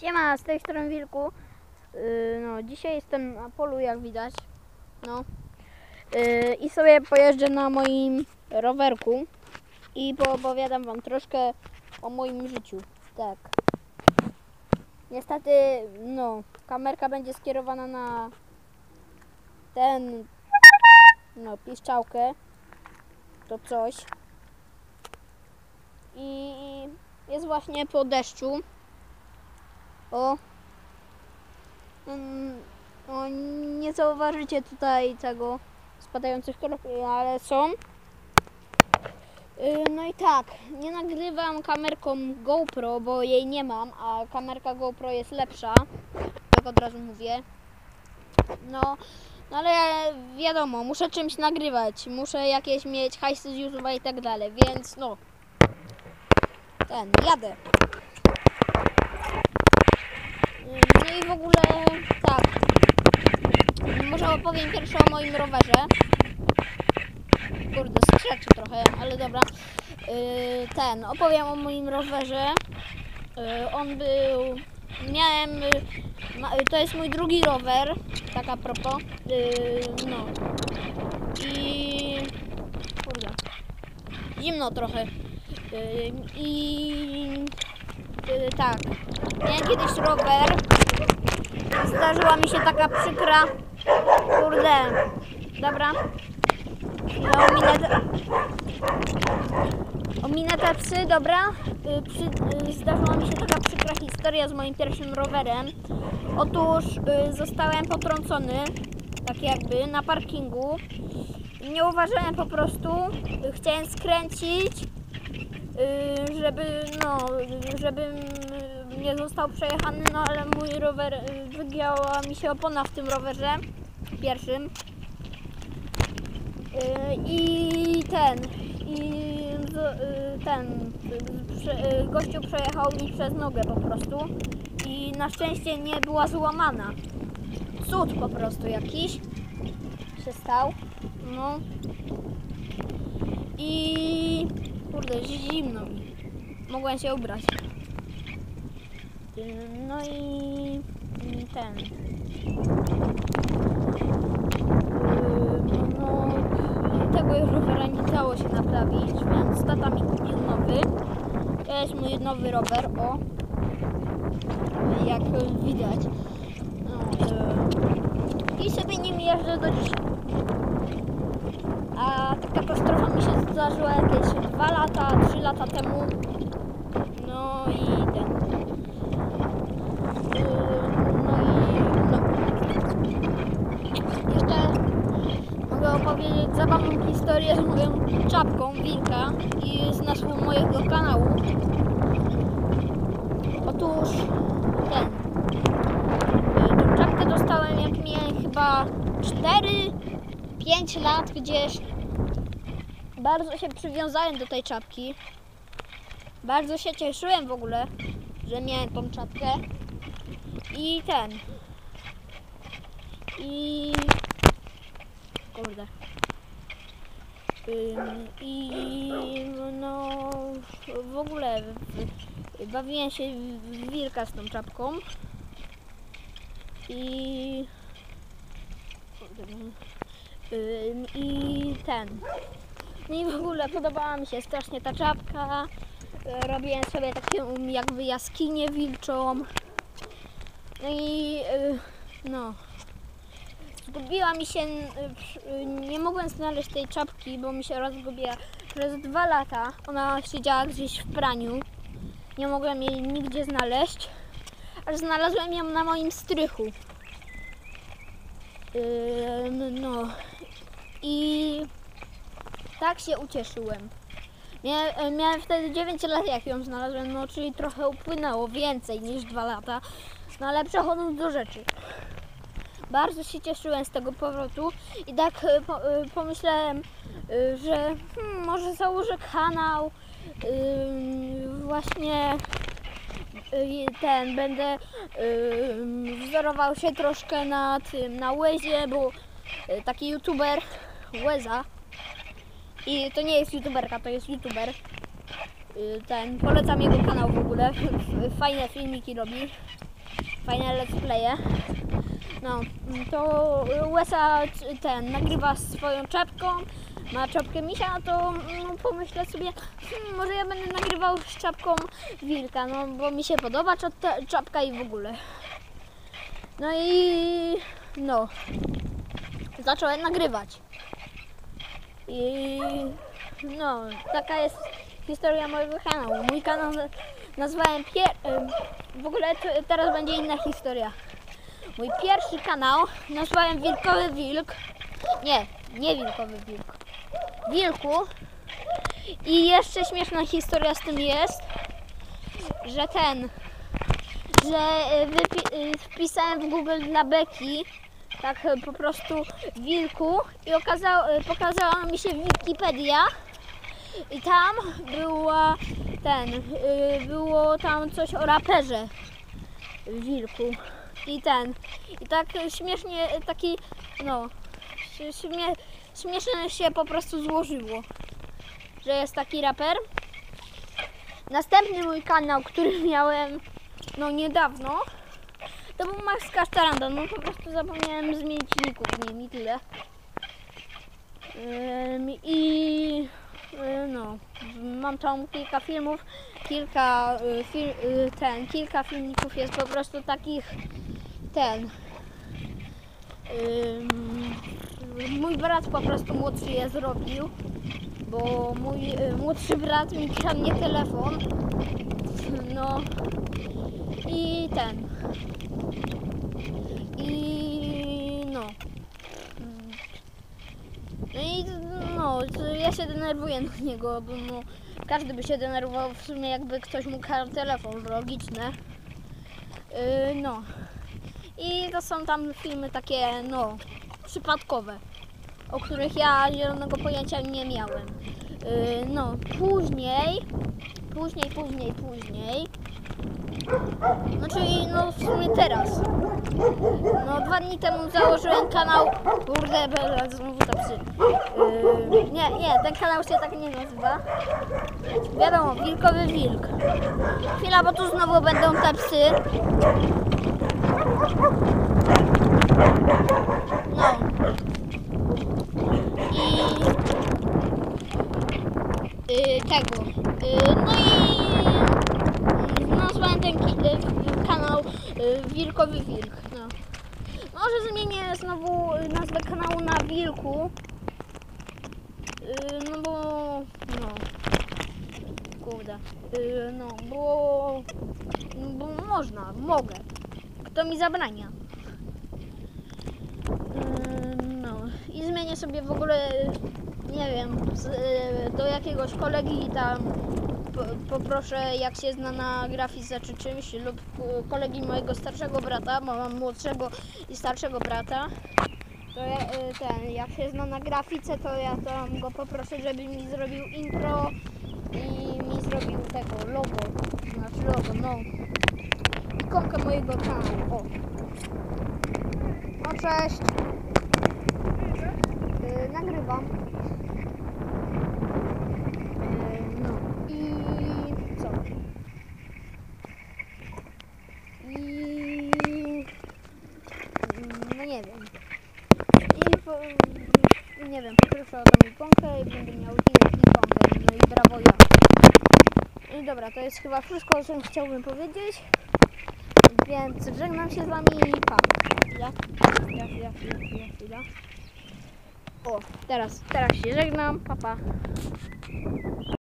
Siema, z tej strony Wilku. Yy, no, dzisiaj jestem na polu, jak widać. No. Yy, I sobie pojeżdżę na moim rowerku i poopowiadam Wam troszkę o moim życiu. Tak. Niestety, no, kamerka będzie skierowana na ten, no, piszczałkę. To coś. I jest właśnie po deszczu. O. Mm, o, nie zauważycie tutaj tego spadających kropli, ale są. Yy, No i tak, nie nagrywam kamerką GoPro, bo jej nie mam, a kamerka GoPro jest lepsza. Tak od razu mówię. No, no ale wiadomo, muszę czymś nagrywać, muszę jakieś mieć hajsy z YouTube'a i tak dalej, więc no. Ten, jadę. No i w ogóle tak. Może opowiem pierwsze o moim rowerze. Kurde, skrzeczy trochę, ale dobra. Yy, ten, opowiem o moim rowerze. Yy, on był. Miałem. yy, ma- To jest mój drugi rower, tak a propos. Yy, no. I. Kurde. Zimno trochę. Yy, I. Yy, tak. Miałem kiedyś rower. Zdarzyła mi się taka przykra. Kurde. Dobra. Te, ominę te psy, dobra. Y, Przy, y, zdarzyła mi się taka przykra historia z moim pierwszym rowerem. Otóż y, zostałem potrącony, tak jakby, na parkingu. Nie uważałem po prostu. Chciałem skręcić, żeby, no, żebym nie został przejechany, no ale mój rower, y, wygięła mi się opona w tym rowerze pierwszym. Y, I ten, i y, ten, gościu przejechał mi przez nogę po prostu i na szczęście nie była złamana. Cud po prostu jakiś się stał. No. I kurde, zimno mi. Mogłem się ubrać. Y, No i ten. Yy, No, tego rowera nie dało się naprawić, więc tata mi kupił nowy. To jest mój nowy rower, o. Jak widać. No, yy, I sobie nim jeżdżę do dzisiaj. A ta katastrofa mi się zdarzyła jakieś 2 lata, 3 lata temu. No i ten. Yy, No i no. Jeszcze mogę opowiedzieć zabawną historię z moją czapką wilka i z nazwą mojego kanału. Otóż ten. y, Tą czapkę dostałem jak miałem chyba 4-5 lat gdzieś. Bardzo się przywiązałem do tej czapki. Bardzo się cieszyłem w ogóle, że miałem tą czapkę. I ten. I. Kurde. I no w ogóle bawiłem się w wilka z tą czapką. I. I ten. I w ogóle podobała mi się strasznie ta czapka. Robiłem sobie taką jakby jaskinię wilczą. No i y, no. Zgubiła mi się, y, nie mogłem znaleźć tej czapki, bo mi się rozgubiła. Przez dwa lata ona siedziała gdzieś w praniu. Nie mogłem jej nigdzie znaleźć. Aż znalazłem ją na moim strychu. Yy, no. I tak się ucieszyłem. Mia- Miałem wtedy 9 lat, jak ją znalazłem, no czyli trochę upłynęło więcej niż 2 lata. No ale przechodząc do rzeczy. Bardzo się cieszyłem z tego powrotu i tak po, y, pomyślałem, y, że hmm, może założę kanał. właśnie ten będę wzorował się troszkę na tym, na Łezie, bo taki youtuber Łeza i to nie jest youtuberka, to jest youtuber. Y, Ten, polecam jego kanał w ogóle. Fajne filmiki robi. fajne let's playe. No, to c- ten nagrywa swoją czapką, ma czapkę misia, to no, pomyślę sobie, hmm, może ja będę nagrywał z czapką wilka, no bo mi się podoba czap- czapka i w ogóle. No i no, zacząłem nagrywać. I no, taka jest historia mojego kanału. Mój kanał na- nazwałem pier... em, W ogóle teraz będzie inna historia. Mój pierwszy kanał nazwałem Wilkowy Wilk. Nie, nie Wilkowy Wilk. Wilku. I jeszcze śmieszna historia z tym jest, że ten, że e, e, wpisałem w Google dla Beki tak e, po prostu wilku i okazał, e, pokazała mi się Wikipedia i tam była ten, było tam coś o raperze wilku i ten i tak śmiesznie taki no śmie, śmiesznie się po prostu złożyło, że jest taki raper. Następny mój kanał, który miałem no niedawno to był Max Kasztaranda, no po prostu zapomniałem zmienić ników w nim i tyle. Ym, I y, no, mam tam kilka filmów, kilka y, fil, y, ten, kilka filmików jest po prostu takich ten. mój brat po prostu młodszy je zrobił, bo mój y, młodszy brat mi kradnie telefon. No i ten. I no. No i no, ja się denerwuję na niego, bo no, każdy by się denerwował w sumie jakby ktoś mu kradł telefon, logiczne. Yy, no. I to są tam filmy takie, no, przypadkowe, o których ja zielonego pojęcia nie miałem. Yy, no, później, później, później, później, no czyli no w sumie teraz. No dwa dni temu założyłem kanał. Kurde, znowu te psy. Yy, nie, nie, ten kanał się tak nie nazywa. Wiadomo, wilkowy wilk. Chwila, bo tu znowu będą te psy. No. I yy, tego. Yy, no i nazwałem ten y, kanał y, Wilkowy Wilk. No. Może zmienię znowu y, nazwę kanału na Wilku. Y, No bo. No. Kurde. Y, No, bo. Bo można, mogę. Kto mi zabrania? Y, No. I zmienię sobie w ogóle. Nie wiem, y, do jakiegoś kolegi tam po- poproszę, jak się zna na grafice czy czymś, lub kolegi mojego starszego brata, bo mam młodszego i starszego brata, to ja, y, ten, jak się zna na grafice, to ja tam go poproszę, żeby mi zrobił intro i mi zrobił tego logo, znaczy logo, no, ikonkę mojego kanału, o. No cześć. Y, nagrywam. Yy, No i co? I no nie wiem. I nie wiem, poproszę o tą ikonkę i będę miał ikonkę. No i brawo ja. I dobra, to jest chyba wszystko, o czym chciałbym powiedzieć. Więc żegnam się z wami i pa. Chwila, chwila, chwila, chwila, chwila. O, teraz, teraz się żegnam, papa. Pa.